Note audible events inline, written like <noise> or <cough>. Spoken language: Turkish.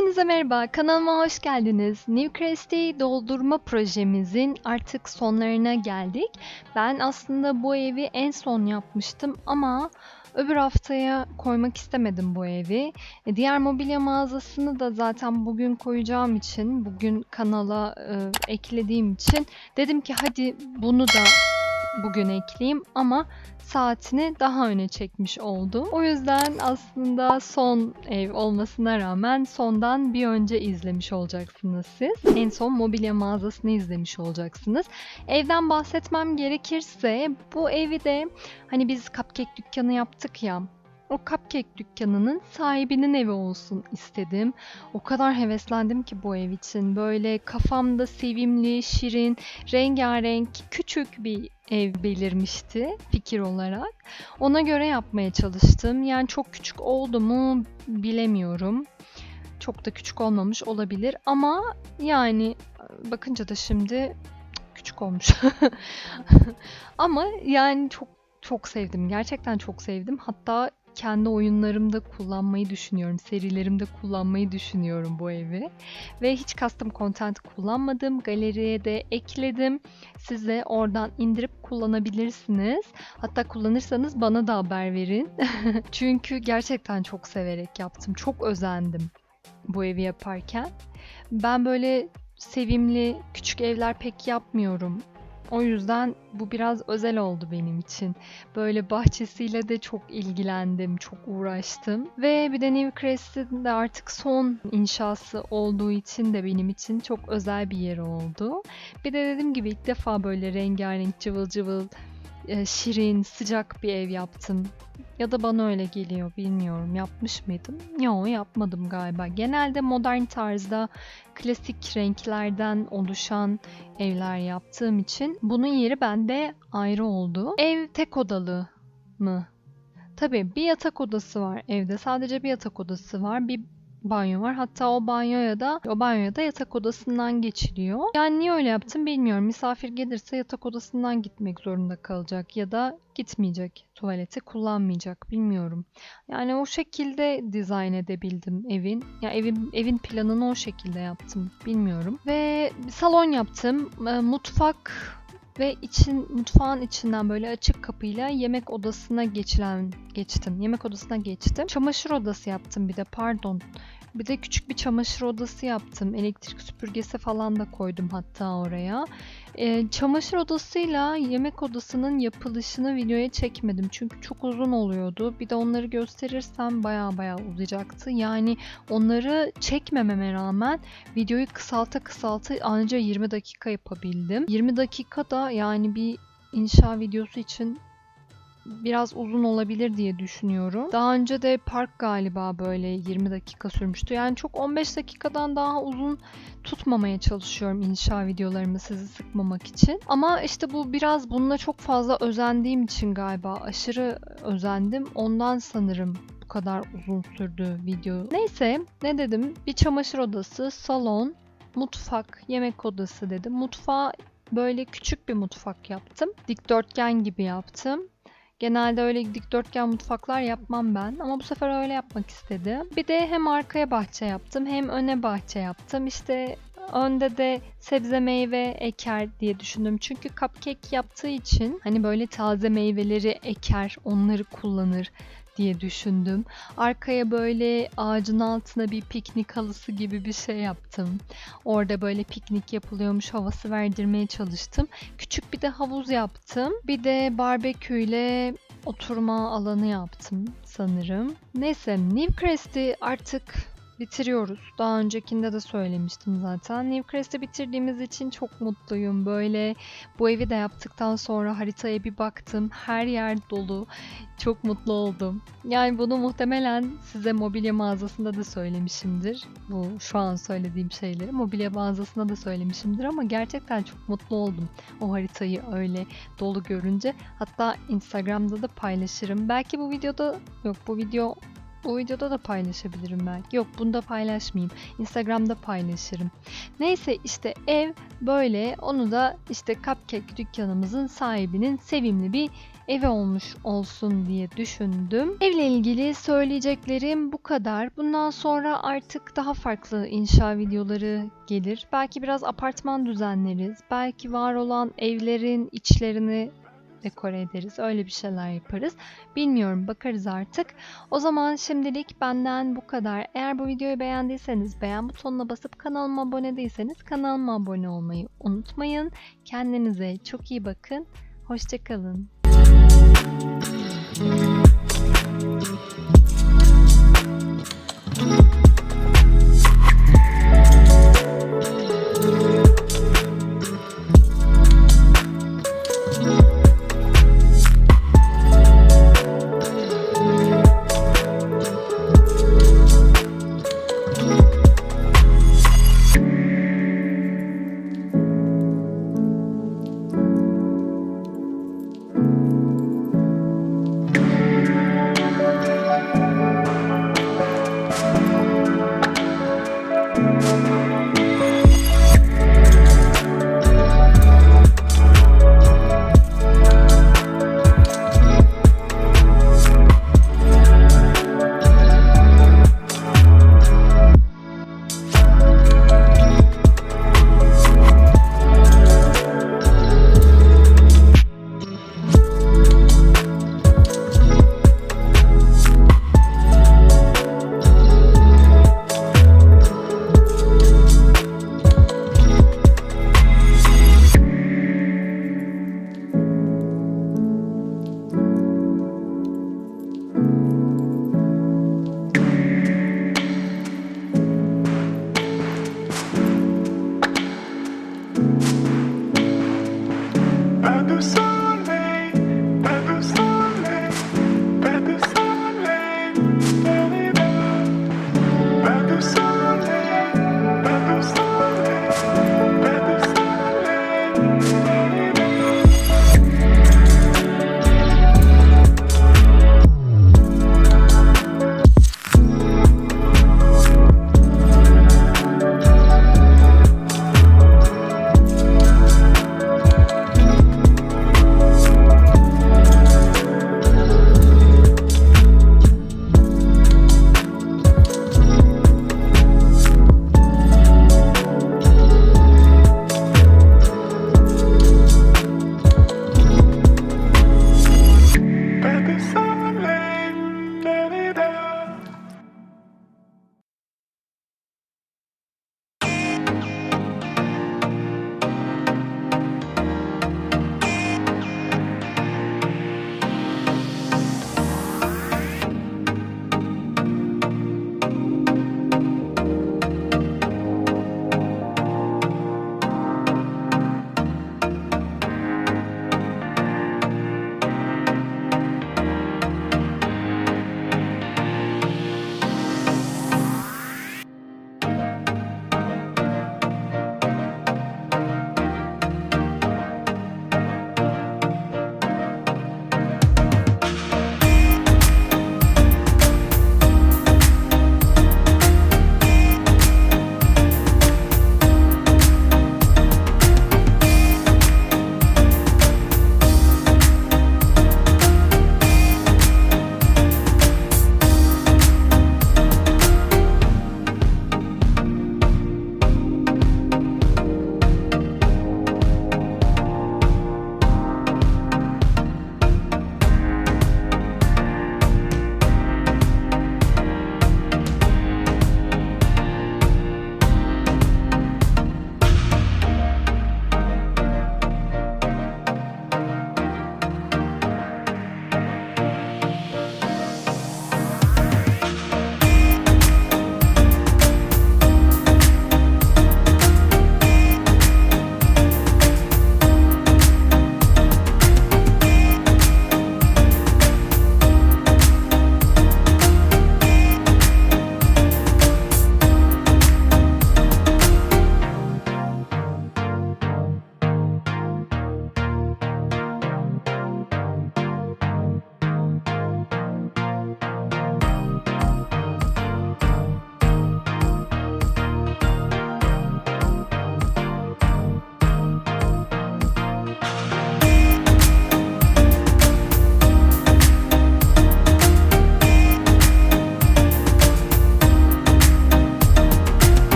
Merhaba, kanalıma hoş geldiniz. Newcrest'i doldurma projemizin artık sonlarına geldik. Ben aslında bu evi en son yapmıştım ama öbür haftaya koymak istemedim bu evi. E, Diğer mobilya mağazasını da zaten bugün koyacağım için, bugün kanala e, eklediğim için dedim ki hadi bunu da bugün ekleyeyim ama saatini daha öne çekmiş oldu. O yüzden aslında son ev olmasına rağmen sondan bir önce izlemiş olacaksınız siz. En son mobilya mağazasını izlemiş olacaksınız. Evden bahsetmem gerekirse bu evi de hani biz cupcake dükkanı yaptık ya o cupcake dükkanının sahibinin evi olsun istedim. O kadar heveslendim ki bu ev için. Böyle kafamda sevimli, şirin, rengarenk, küçük bir ev belirmişti fikir olarak. Ona göre yapmaya çalıştım. Yani çok küçük oldu mu bilemiyorum. Çok da küçük olmamış olabilir ama yani bakınca da şimdi küçük olmuş. <laughs> ama yani çok çok sevdim. Gerçekten çok sevdim. Hatta kendi oyunlarımda kullanmayı düşünüyorum. Serilerimde kullanmayı düşünüyorum bu evi. Ve hiç custom content kullanmadım. Galeriye de ekledim. Siz de oradan indirip kullanabilirsiniz. Hatta kullanırsanız bana da haber verin. <laughs> Çünkü gerçekten çok severek yaptım. Çok özendim bu evi yaparken. Ben böyle sevimli küçük evler pek yapmıyorum. O yüzden bu biraz özel oldu benim için. Böyle bahçesiyle de çok ilgilendim, çok uğraştım. Ve bir de Newcrest'in de artık son inşası olduğu için de benim için çok özel bir yer oldu. Bir de dediğim gibi ilk defa böyle rengarenk, cıvıl cıvıl, e, şirin, sıcak bir ev yaptım. Ya da bana öyle geliyor bilmiyorum. Yapmış mıydım? Yok yapmadım galiba. Genelde modern tarzda klasik renklerden oluşan evler yaptığım için bunun yeri bende ayrı oldu. Ev tek odalı mı? Tabii bir yatak odası var evde. Sadece bir yatak odası var. Bir banyo var. Hatta o banyoya da o banyoya da yatak odasından geçiliyor. Yani niye öyle yaptım bilmiyorum. Misafir gelirse yatak odasından gitmek zorunda kalacak ya da gitmeyecek. Tuvaleti kullanmayacak. Bilmiyorum. Yani o şekilde dizayn edebildim evin. Ya yani evin evin planını o şekilde yaptım. Bilmiyorum. Ve salon yaptım. E, mutfak ve için mutfağın içinden böyle açık kapıyla yemek odasına geçilen geçtim. Yemek odasına geçtim. Çamaşır odası yaptım bir de pardon. Bir de küçük bir çamaşır odası yaptım. Elektrik süpürgesi falan da koydum hatta oraya. E, çamaşır odasıyla yemek odasının yapılışını videoya çekmedim. Çünkü çok uzun oluyordu. Bir de onları gösterirsem baya baya uzayacaktı. Yani onları çekmememe rağmen videoyu kısalta kısalta anca 20 dakika yapabildim. 20 dakikada yani bir inşa videosu için biraz uzun olabilir diye düşünüyorum. Daha önce de park galiba böyle 20 dakika sürmüştü. Yani çok 15 dakikadan daha uzun tutmamaya çalışıyorum inşa videolarımı sizi sıkmamak için. Ama işte bu biraz bununla çok fazla özendiğim için galiba aşırı özendim. Ondan sanırım bu kadar uzun sürdü video. Neyse ne dedim? Bir çamaşır odası, salon, mutfak, yemek odası dedim. Mutfağı böyle küçük bir mutfak yaptım. Dikdörtgen gibi yaptım. Genelde öyle dikdörtgen mutfaklar yapmam ben ama bu sefer öyle yapmak istedim. Bir de hem arkaya bahçe yaptım hem öne bahçe yaptım. İşte önde de sebze meyve eker diye düşündüm. Çünkü cupcake yaptığı için hani böyle taze meyveleri eker, onları kullanır diye düşündüm. Arkaya böyle ağacın altına bir piknik halısı gibi bir şey yaptım. Orada böyle piknik yapılıyormuş havası verdirmeye çalıştım. Küçük bir de havuz yaptım. Bir de barbeküyle oturma alanı yaptım sanırım. Neyse Newcrest'i artık bitiriyoruz. Daha öncekinde de söylemiştim zaten. Newcrest'i bitirdiğimiz için çok mutluyum. Böyle bu evi de yaptıktan sonra haritaya bir baktım. Her yer dolu. Çok mutlu oldum. Yani bunu muhtemelen size mobilya mağazasında da söylemişimdir. Bu şu an söylediğim şeyleri mobilya mağazasında da söylemişimdir ama gerçekten çok mutlu oldum. O haritayı öyle dolu görünce. Hatta Instagram'da da paylaşırım. Belki bu videoda yok bu video Bu videoda da paylaşabilirim belki. Yok bunda paylaşmayayım. Instagram'da paylaşırım. Neyse işte ev böyle. Onu da işte cupcake dükkanımızın sahibinin sevimli bir evi olmuş olsun diye düşündüm. Evle ilgili söyleyeceklerim bu kadar. Bundan sonra artık daha farklı inşa videoları gelir. Belki biraz apartman düzenleriz. Belki var olan evlerin içlerini dekore ederiz. Öyle bir şeyler yaparız. Bilmiyorum bakarız artık. O zaman şimdilik benden bu kadar. Eğer bu videoyu beğendiyseniz beğen butonuna basıp kanalıma abone değilseniz kanalıma abone olmayı unutmayın. Kendinize çok iyi bakın. Hoşçakalın. Pas